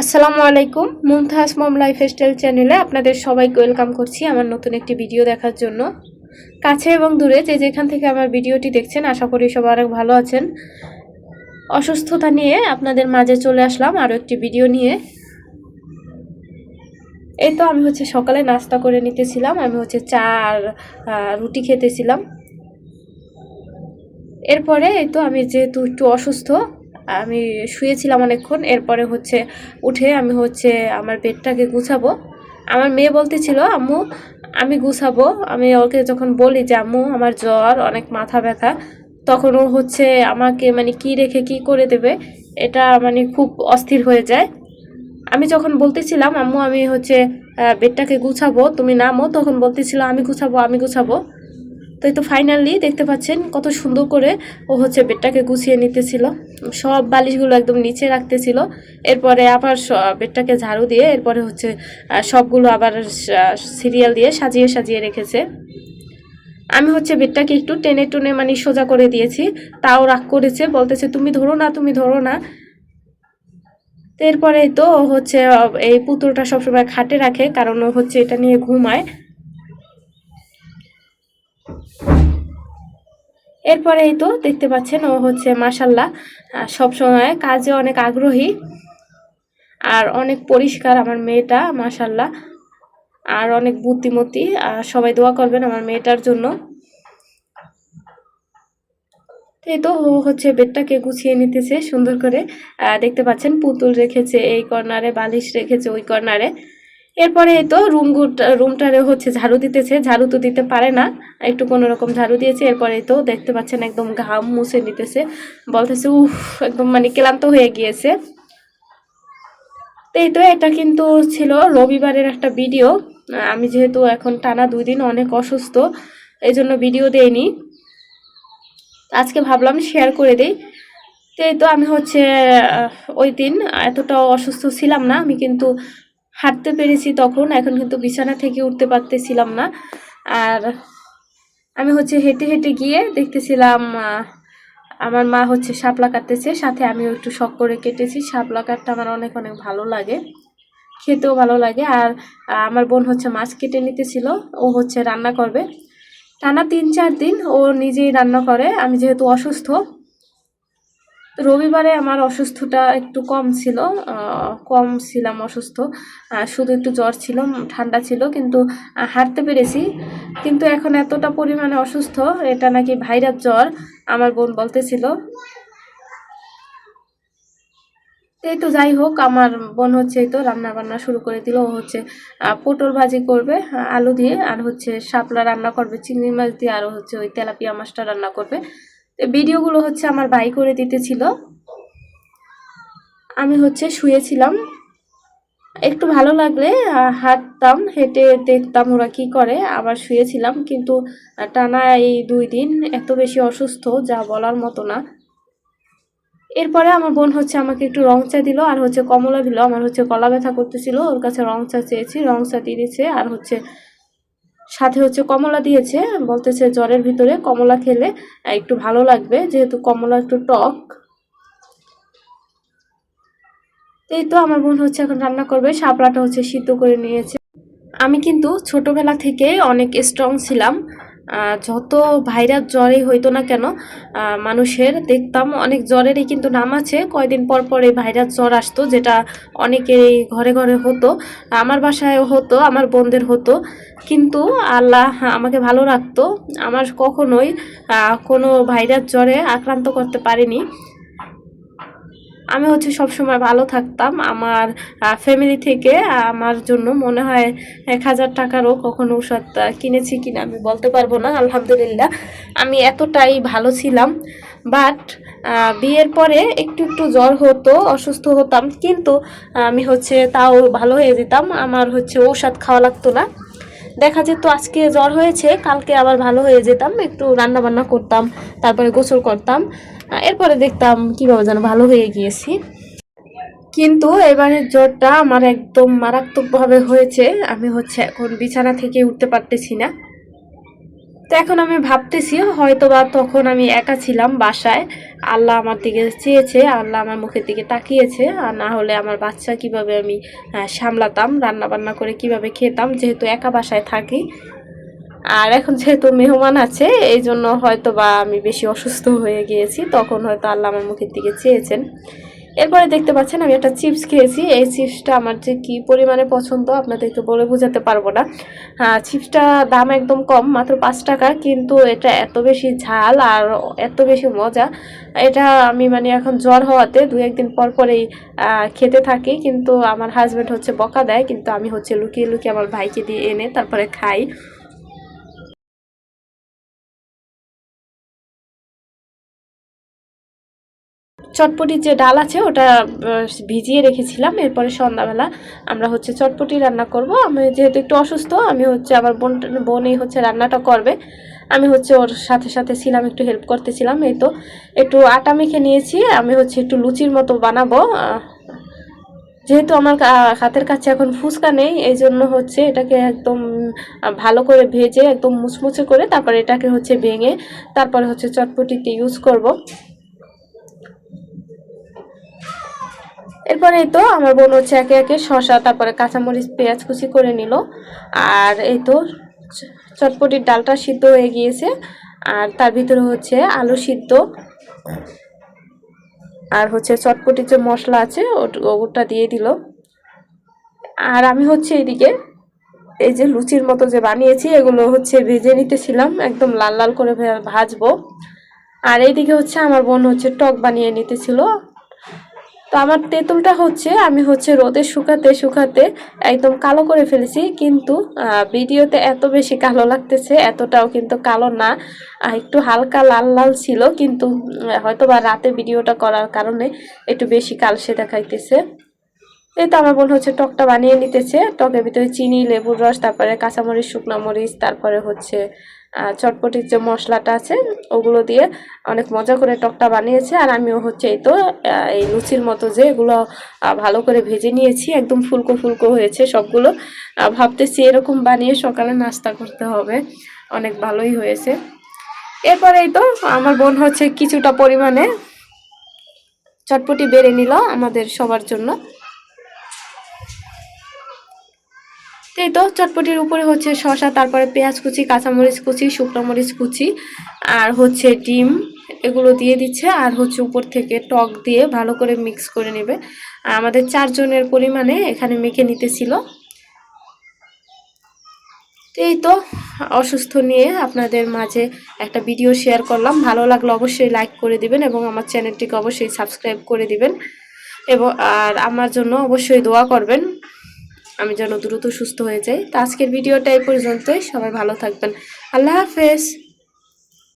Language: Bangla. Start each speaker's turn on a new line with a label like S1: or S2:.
S1: আসসালামু আলাইকুম। মুমতাজ মম লাইফ লাইফস্টাইল চ্যানেলে আপনাদের সবাইকে ওয়েলকাম করছি আমার নতুন একটি ভিডিও দেখার জন্য। কাছে এবং দূরে যে যেখান থেকে আমার ভিডিওটি দেখছেন, আশা করি সবাই অনেক ভালো আছেন। অসুস্থতা নিয়ে আপনাদের মাঝে চলে আসলাম আরও একটি ভিডিও নিয়ে। এই তো আমি হচ্ছে সকালে নাস্তা করে নিতেছিলাম, আমি হচ্ছে চা আর রুটি খেতেছিলাম। এরপরে এই তো আমি যেহেতু একটু অসুস্থ আমি শুয়েছিলাম অনেকক্ষণ, এরপরে হচ্ছে উঠে আমি হচ্ছে আমার বেডটাকে গুছাবো। আমার মেয়ে বলতেছিল, আম্মু, আমি গুছাবো। আমি ওকে যখন বলি যে, আম্মু, আমার জ্বর, অনেক মাথা ব্যথা, তখন ও হচ্ছে আমাকে মানে কি রেখে কি করে দেবে, এটা মানে খুব অস্থির হয়ে যায়। আমি যখন বলতেছিলাম, আম্মু, আমি হচ্ছে বেডটাকে গুছাবো, তুমি নামো, তখন বলতেছিল, আমি গুছাবো আমি গুছাবো। তো এই তো ফাইনালি দেখতে পাচ্ছেন কত সুন্দর করে ও হচ্ছে বেডটাকে গুছিয়ে নিতেছিল। সব বালিশগুলো একদম নিচে রাখতেছিল। এরপরে আবার বেডটাকে ঝাড়ু দিয়ে এরপরে হচ্ছে সবগুলো আবার সিরিয়াল দিয়ে সাজিয়ে সাজিয়ে রেখেছে। আমি হচ্ছে বেডটাকে একটু টেনে টুনে মানে সোজা করে দিয়েছি। তাও রাগ করেছে, বলতেছে, তুমি ধরো না, তুমি ধরো না। এরপরে তো হচ্ছে এই পুতুলটা সবসময় খাটে রাখে, কারণ হচ্ছে এটা নিয়ে ঘুমায়। এরপরে এই তো দেখতে পাচ্ছেন, ও হচ্ছে মাসাল্লাহ সব সময় কাজে অনেক আগ্রহী আর অনেক পরিষ্কার আমার মেয়েটা মাসাল্লাহ আর অনেক বুদ্ধিমতী, আর সবাই দোয়া করবেন আমার মেয়েটার জন্য। এই তো ও হচ্ছে বেডটাকে গুছিয়ে নিতেছে সুন্দর করে। দেখতে পাচ্ছেন, পুতুল রেখেছে এই কর্নারে, বালিশ রেখেছে ওই কর্নারে। এরপরে তো রুম রুমটারে হচ্ছে ঝাড়ু দিতেছে, ঝাড়ু তো দিতে পারে না, একটু কোনো রকম ঝাড়ু দিয়েছে, এরপরে তো দেখতে পাচ্ছেন একদম ঘাম মুছে নিতেছে, বলতেছে, উফ, একদম মানে ক্লান্ত হয়ে গিয়েছে। তো এই তো এটা কিন্তু ছিল রবিবারের একটা ভিডিও, আমি যেহেতু এখন টানা দুই দিন অনেক অসুস্থ এই জন্য ভিডিও দেইনি। আজকে ভাবলাম শেয়ার করে দিই। তো এই তো আমি হচ্ছে ওই দিন এতটা অসুস্থ ছিলাম না, আমি কিন্তু হাঁটতে পেরেছি তখন, এখন কিন্তু বিছানা থেকে উঠতে পারতেছিলাম না। আর আমি হচ্ছে হেঁটে হেঁটে গিয়ে দেখতেছিলাম আমার মা হচ্ছে শাপলা কাটতেছে, সাথে আমিও একটু শখ করে কেটেছি। শাপলা কাটটা আমার অনেক অনেক ভালো লাগে, খেতেও ভালো লাগে। আর আমার বোন হচ্ছে মাছ কেটে নিতেছিল, ও হচ্ছে রান্না করবে। টানা তিন, চার দিন ও নিজেই রান্না করে। আমি যেহেতু অসুস্থ তো রবিবারে আমার অসুস্থতা একটু কম ছিল কম ছিলাম অসুস্থ শুধু একটু জ্বর ছিল ঠান্ডা ছিল, কিন্তু হাঁটতে পেরেছি। কিন্তু এখন এতটা পরিমাণে অসুস্থ, এটা নাকি ভাইরাস জ্বর, আমার বোন বলতেছিল। এই তো যাই হোক, আমার বোন হচ্ছে এই তো রান্না বান্না শুরু করে দিল, ও হচ্ছে পটল ভাজি করবে, আলু দিয়ে, আর হচ্ছে শাপলা রান্না করবে, চিংড়ি মাছ দিয়ে, আর হচ্ছে ওই তেলাপিয়া মাছটা রান্না করবে। তো ভিডিওগুলো হচ্ছে আমার বাই করে দিতেছিল। আমি হচ্ছে শুয়েছিলাম। একটু ভালো লাগলে হাঁটতাম, হেঁটে দেখতাম ওরা কি করে, আবার শুয়েছিলাম। কিন্তু টানা এই দুই দিন এত বেশি অসুস্থ, যা বলার মতো না। এরপরে আমার বোন হচ্ছে আমাকে একটু রং চা দিল, আর হচ্ছে কমলা দিল। আমার হচ্ছে গলা ব্যথা করতেছিল, ওর কাছে রং চা চেয়েছি, রং চা দিয়ে দিয়েছে, আর হচ্ছে সাথে হচ্ছে কমলা দিয়েছে, বলতেছে জ্বরের ভিতরে কমলা খেলে একটু ভালো লাগবে, যেহেতু কমলা একটু টক। এই তো আমার বোন হচ্ছে এখন রান্না করবে, শাপলাটা হচ্ছে সিদ্ধ করে নিয়েছে। আমি কিন্তু ছোটবেলা থেকে অনেক স্ট্রং ছিলাম যত ভাইরাস জ্বরই হইতো না কেন মানুষের দেখতাম অনেক জ্বরেরই কিন্তু নাম আছে। কয়দিন পর পর এই ভাইরাস জ্বর আসতো, যেটা অনেকেরই ঘরে ঘরে হতো। আমার বাসায়ও হতো, আমার বোনদের হতো। কিন্তু আল্লাহ আমাকে ভালো রাখতো। আমার কখনোই কোনো ভাইরাস জ্বরে আক্রান্ত করতে পারেনি। আমি হচ্ছে সবসময় ভালো থাকতাম। আমার ফ্যামিলি থেকে আমার জন্য মনে হয় এক হাজার টাকারও কখনো ওষুধ কিনেছি কিনা আমি বলতে পারব না, আলহামদুলিল্লাহ। আমি এতটাই ভালো ছিলাম বাট বিয়ের পরে একটু একটু জ্বর হতো, অসুস্থ হতাম। কিন্তু আমি হচ্ছে তাও ভালো হয়ে যেতাম। আমার হচ্ছে ঔষধ খাওয়া লাগতো না। দেখা যেত আজকে জ্বর হয়েছে, কালকে আবার ভালো হয়ে যেতাম, একটু রান্না বান্না করতাম, তারপরে গোসল করতাম এরপরে দেখতাম কীভাবে যেন ভালো হয়ে গিয়েছি। কিন্তু এবারের জ্বরটা আমার একদম মারাত্মকভাবে হয়েছে, আমি হচ্ছে এখন বিছানা থেকে উঠতে পারতেছি না। তো এখন আমি ভাবতেছি হয়তো বা তখন আমি একা ছিলাম বাসায়। আল্লাহ আমার দিকে চেয়েছে, আল্লাহ আমার মুখের দিকে তাকিয়েছে, আর না হলে আমার বাচ্চা কীভাবে আমি সামলাতাম রান্না বান্না করে কীভাবে খেতাম, যেহেতু একা বাসায় থাকি। আর এখন যেহেতু মেহমান আছে এই জন্য হয়তো বা আমি বেশি অসুস্থ হয়ে গিয়েছি, তখন হয়তো আল্লাহ আমার মুখের দিকে চেয়েছেন। এরপরে দেখতে পাচ্ছেন আমি একটা চিপস খেয়েছি। এই চিপসটা আমার যে কী পরিমাণে পছন্দ আপনাদেরকে বলে বোঝাতে পারব না। হ্যাঁ চিপসটা দাম একদম কম, মাত্র পাঁচ টাকা, কিন্তু এটা এত বেশি ঝাল আর এত বেশি মজা। এটা আমি মানে এখন জ্বর হওয়াতে দু একদিন পর পরেই খেতে থাকি, কিন্তু আমার হাজব্যান্ড হচ্ছে বকা দেয়, কিন্তু আমি হচ্ছে লুকিয়ে লুকিয়ে আমার ভাইকে দিয়ে এনে তারপরে খাই। চটপটির যে ডাল আছে, ওটা ভিজিয়ে রেখেছিলাম। এরপরে সন্ধ্যাবেলা আমরা হচ্ছে চটপটি রান্না করব। আমি যেহেতু একটু অসুস্থ, আমি হচ্ছে আমার বোন, বোনই হচ্ছে রান্নাটা করবে। আমি হচ্ছে ওর সাথে সাথে ছিলাম, একটু হেল্প করতেছিলাম। এই তো একটু আটা মেখে নিয়েছি। আমি হচ্ছে একটু লুচির মতো বানাবো। যেহেতু আমার হাতের কাছে এখন ফুচকা নেই এই জন্য হচ্ছে এটাকে একদম ভালো করে ভেজে একদম মুচমুচে করে তারপরে এটাকে হচ্ছে ভেঙে তারপরে হচ্ছে চটপটিতে ইউজ করব। এরপরে তো আমার বোন হচ্ছে একে একে শসা, তারপরে কাঁচামরিচ, পেঁয়াজ কুচি করে নিল। আর এই তো চটপটির ডালটা সিদ্ধ হয়ে গিয়েছে। আর তার ভিতরে হচ্ছে আলু সিদ্ধ। আর হচ্ছে চটপটির যে মশলা আছে, ওটা দিয়ে দিল। আর আমি হচ্ছে এদিকে এই যে লুচির মতো যে বানিয়েছি, এগুলো হচ্ছে ভেজে নিতেছিলাম, একদম লাল লাল করে ভাজবো। আর এইদিকে হচ্ছে আমার বোন হচ্ছে টক বানিয়ে নিতেছিল। তো আমার তেঁতুলটা হচ্ছে, আমি হচ্ছে রোদে শুকাতে শুকাতে একদম কালো করে ফেলেছি, কিন্তু ভিডিওতে এত বেশি কালো লাগতেছে, এতটাও কিন্তু কালো না। একটু হালকা লাল লাল ছিল, কিন্তু হয়তো বা রাতে ভিডিওটা করার কারণে একটু বেশি কালসে দেখাইতেছে। এই তো আমার বোন হচ্ছে টকটা বানিয়ে নিতেছে। টকের ভিতরে চিনি, লেবুর রস, তারপরে কাঁচামরিচ, শুকনো মরিচ, তারপরে হচ্ছে চটপটির যে মশলাটা আছে, ওগুলো দিয়ে অনেক মজা করে টকটা বানিয়েছে। আর আমিও হচ্ছে এই তো এই লুচির মতো যে এগুলো ভালো করে ভেজে নিয়েছি। একদম ফুলকো ফুলকো হয়েছে সবগুলো। ভাবতেছি এরকম বানিয়ে সকালে নাস্তা করতে হবে। অনেক ভালোই হয়েছে। এরপরে এই তো, আমার বোন হচ্ছে কিছুটা পরিমাণে চটপটি বেড়ে নিল আমাদের সবার জন্য। তো এই তো চটপটির উপরে হচ্ছে শসা, তারপরে পেঁয়াজ কুচি, কাঁচামরিচ কুচি, শুকনো মরিচ কুচি, আর হচ্ছে ডিম, এগুলো দিয়ে দিচ্ছে, আর হচ্ছে উপর থেকে টক দিয়ে ভালো করে মিক্স করে নেবে। আর আমাদের চারজনের পরিমাণে এখানে মেখে নিতেছিল। এই তো, অসুস্থ নিয়ে আপনাদের মাঝে একটা ভিডিও শেয়ার করলাম। ভালো লাগলে অবশ্যই লাইক করে দিবেন এবং আমার চ্যানেলটিকে অবশ্যই সাবস্ক্রাইব করে দিবেন। এবং, আর আমার জন্য অবশ্যই দোয়া করবেন। আমি যেন দ্রুত সুস্থ হয়ে যাই। তো আজকের ভিডিওটা এই পর্যন্তই। সবাই ভালো থাকবেন। আল্লাহ হাফেজ।